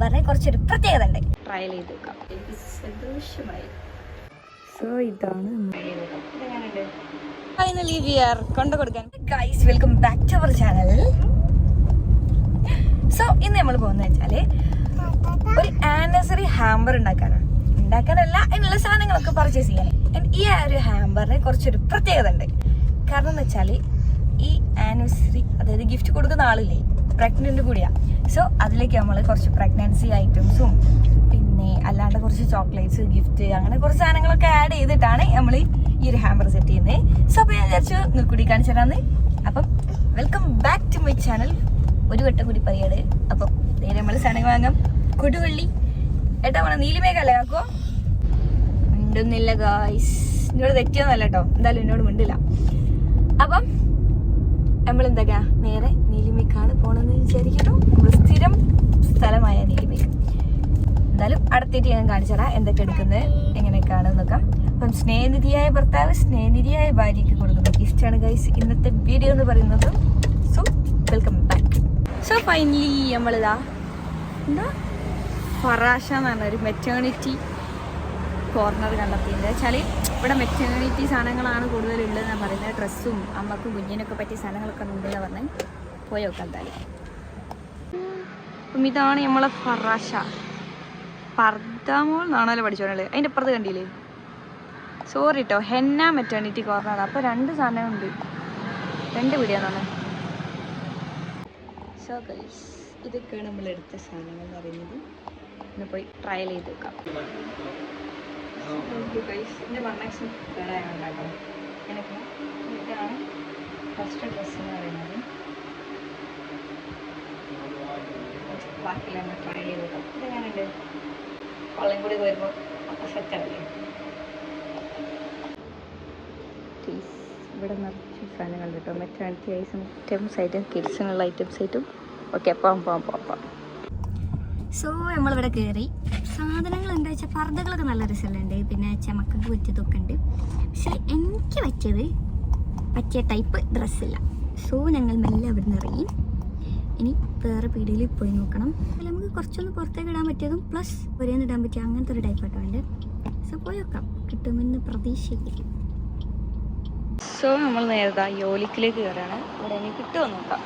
ഹാമ്പറിന് കുറച്ചൊരു പ്രത്യേകത ഉണ്ട്. ട്രയൽ ചെയ്ത് നോക്കാം എനിക്ക് സന്തോഷമായി സോ ഇതാണ് ഫൈനലി വി ആർ കൊണ്ടു കൊടുക്കാൻ. Guys welcome back to our channel so ഇന്ന് നമ്മൾ പോകുന്നത് വെച്ചാൽ ഒരു ആനിവേഴ്സറി ഹാമ്പർ ഉണ്ടാക്കാനാണ്. ഉണ്ടാക്കാനല്ല എന്നുള്ള സാധനങ്ങളൊക്കെ പർച്ചേസ് ചെയ്യാൻ ഈ ഒരു ഹാമ്പറിന് കുറച്ചൊരു പ്രത്യേകത ഉണ്ട്. കാരണം എന്ന് വെച്ചാൽ ഈ ആനിവേഴ്സറി അതായത് ഗിഫ്റ്റ് കൊടുക്കുന്ന ആളില്ലേ പ്രഗ്നന്റ് കൂടിയാ. സോ അതിലേക്ക് നമ്മൾ കുറച്ച് പ്രഗ്നൻസി ഐറ്റംസും പിന്നെ അല്ലാണ്ട് കുറച്ച് ചോക്ലേറ്റ്സ് ഗിഫ്റ്റ് അങ്ങനെ കുറച്ച് സാധനങ്ങളൊക്കെ ആഡ് ചെയ്തിട്ടാണ് നമ്മൾ ഈ ഒരു ഹാമ്പർ സെറ്റ് ചെയ്യുന്നത് സോ അപ്പോൾ ഞാൻ വിചാരിച്ചു നിൽക്കൂടി കൂടി കാണിച്ചു തരാന്ന്. അപ്പം welcome back to my channel ഒരു വട്ടം കൂടി പറയാണ്. അപ്പം നേരെ നമ്മൾ സാധനങ്ങൾ വാങ്ങാം. കൊടുവള്ളി. ഏട്ടാ വേണം നീലിമേഖല ആക്കോ മിണ്ടുന്നില്ല ഗായ്സ് എന്നോട് തെറ്റിയൊന്നല്ല കേട്ടോ. എന്തായാലും എന്നോട് മിണ്ടില്ല. അപ്പം നമ്മൾ നേരെ നീലിമിക്കാണ് പോണെന്ന് വിചാരിക്കുന്നു. നമ്മൾ സ്ഥിരം സ്ഥലമായ നീലിമേക്ക് എന്തായാലും അടുത്തേറ്റ് ഞാൻ കാണിച്ചു തരാം എന്തൊക്കെ എടുക്കുന്നത് എങ്ങനെയൊക്കെയാണ് നോക്കാം. അപ്പം സ്നേഹനിധിയായ ഭർത്താവ് സ്നേഹനിധിയായ ഭാര്യയ്ക്ക് കൊടുക്കുന്ന ഗിഫ്റ്റാണ് ഗൈസ് ഇന്നത്തെ വീഡിയോ എന്ന് പറയുന്നത്. So welcome back so finally നമ്മളിതാ എന്താ? ഫറാഷ എന്ന് പറഞ്ഞ ഒരു മെറ്റേണിറ്റി കോർണർ കണ്ടെത്തിയത് വെച്ചാൽ ഇവിടെ മെറ്റേണിറ്റി സാധനങ്ങളാണ് കൂടുതലുള്ളതെന്ന് പറയുന്നത്. ഡ്രസ്സും അമ്മക്കും കുഞ്ഞിനൊക്കെ പറ്റിയ സാധനങ്ങളൊക്കെ ഉണ്ടെന്ന് പറഞ്ഞ്. പോയി നോക്കാം എന്തായാലും. അപ്പം ഇതാണ് നമ്മളെ ഫറാഷ. പർദ്ദമോൾ എന്നാണല്ലോ പഠിച്ചോളെ അതിന്റെ അപ്പുറത്ത് കണ്ടില്ലേ? സോറി കേട്ടോ ഹെന്ന മെറ്റേണിറ്റി കോർണർ അപ്പോൾ രണ്ട് സാധനമുണ്ട് രണ്ട് വീഡിയോന്നാണ്. സോ ഗൈസ് ഇതൊക്കെയാണ് നമ്മൾ എടുത്ത സാധനങ്ങൾ എന്ന് പറയുന്നത്. ഒന്ന് പോയി ട്രയൽ ചെയ്ത് നോക്കാം. ഗൈസ് എന്റെ വണ്ണക്സും കേടായാണ് ഉണ്ടാക്കണം എനിക്ക് ഇതാണ് ഫസ്റ്റ് ഡ്രസ്സ് എന്ന് പറയുന്നത്. ബാക്കിയെല്ലാം ട്രൈ ചെയ്ത് നോക്കാം. ഞാനുണ്ട് കൊള്ളം കൂടി വരുമ്പോൾ അപ്പം സെറ്റ് ആവില്ലേ പ്ലീസ് ഇവിടെ നിറച്ച് സാധനങ്ങളുണ്ട് കേട്ടോ. മെറ്റേണിറ്റി ഐറ്റംസ് ആയിട്ടും കിഡ്സിനുള്ള ഐറ്റംസ് ആയിട്ടും ഓക്കെ അപ്പം പോവാം പോവാം പോവാം സോ നമ്മളിവിടെ കയറി സാധനങ്ങൾ എന്താ വെച്ചാൽ പർദ്ദകളൊക്കെ നല്ല രസമുണ്ട് പിന്നെ ചമക്കൊക്കെ പറ്റിയതൊക്കെ ഉണ്ട്. പക്ഷെ എനിക്ക് പറ്റിയത് പറ്റിയ ടൈപ്പ് ഡ്രസ്സില്ല സോ ഞങ്ങൾ മെല്ലെ അവിടെ നിന്ന് ഇറങ്ങി. ഇനി വേറെ പീടിയിൽ പോയി നോക്കണം. അല്ല നമുക്ക് കുറച്ചൊന്ന് പുറത്തേക്ക് ഇടാൻ പറ്റിയതും പ്ലസ് ഒരേന്ന് ഇടാൻ പറ്റിയ അങ്ങനത്തെ ഒരു ടൈപ്പ് ആട്ടോ ഉണ്ട്. സോ പോയി നോക്കാം. കിട്ടുമെന്ന് പ്രതീക്ഷിക്കും സോ നമ്മൾ നേരത്തെ യോലിക്കിലേക്ക് കയറാണ് ഇവിടെ ഇനി കിട്ടുമോ നോക്കാം.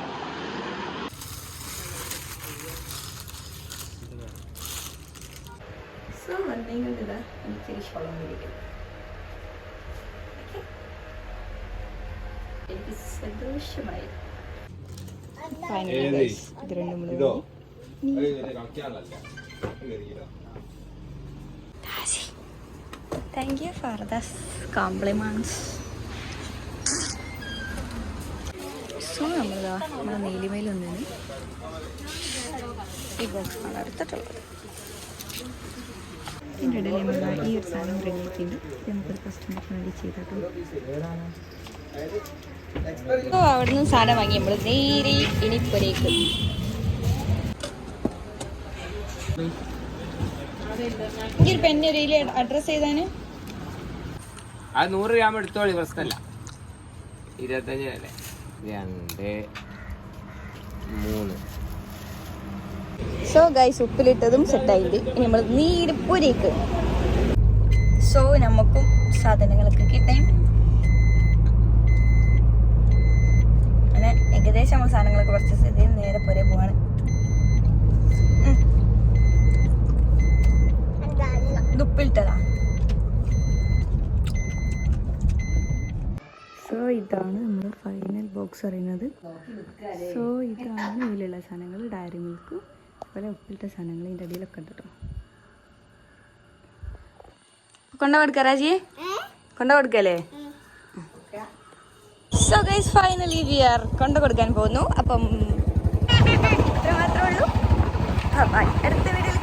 സോ വന്നെങ്കിൽ ഇതാ എനിക്ക് ഷോളം മേടിക്കും എനിക്ക് സന്തോഷമായി. Thank you for this compliments so നമ്മളിതാ നമ്മുടെ നീലിമയിൽ ഒന്നിന് ഈ ബോക്സാണ് എടുത്തിട്ടുള്ളത്. ഇതിന്റെ ഇടയിൽ നമ്മൾ ഈ ഒരു സാധനം റെഡിയാക്കിയിട്ട് നമുക്കൊരു കസ്റ്റമർക്ക് വേണ്ടി ചെയ്തിട്ടുണ്ട് അവിടെ അവിടുന്ന് സാധനം വാങ്ങി നമ്മൾ നേരെ ഇനിപ്പുരേക്ക് ഒരു അഡ്രസ്സ് ചെയ്താന് അത് നൂറ് ഗ്രാം എടുത്തോളി പ്രശ്നമല്ല ഇരുപത്തഞ്ച് അല്ലേ? രണ്ട് മൂന്ന്. സോ ഗൈസ് ഉപ്പിലിട്ടതും സെറ്റായിട്ട് ഇനി നമ്മൾ നീരിപ്പൂരേക്ക് സോ നമുക്കും സാധനങ്ങളൊക്കെ കിട്ടാൻ. അങ്ങനെ ഏകദേശം നമ്മൾ സാധനങ്ങളൊക്കെ കുറച്ച് സ്ഥിതി നേരെ പോരെ പോവാണ്. ഉപ്പിലിട്ടതാ. സോ ഇതാണ് നമ്മൾ ഫൈനൽ ബോക്സ് പറയുന്നത് സോ ഇതാണ് ഇതിലുള്ള സാധനങ്ങൾ. ഡയറി മിൽക്ക് അതുപോലെ ഉപ്പിലത്തെ സാധനങ്ങൾ ഇതിന്റെ അടിയിലൊക്കെ ഉണ്ട് കേട്ടോ കൊണ്ട കൊടുക്ക രാജി കൊണ്ട കൊടുക്കല്ലേ? So guys finally we are കൊണ്ട കൊടുക്കാൻ പോകുന്നു. അപ്പം ഇത്ര മാത്രമേ ഉള്ളൂ അടുത്ത വീഡിയോ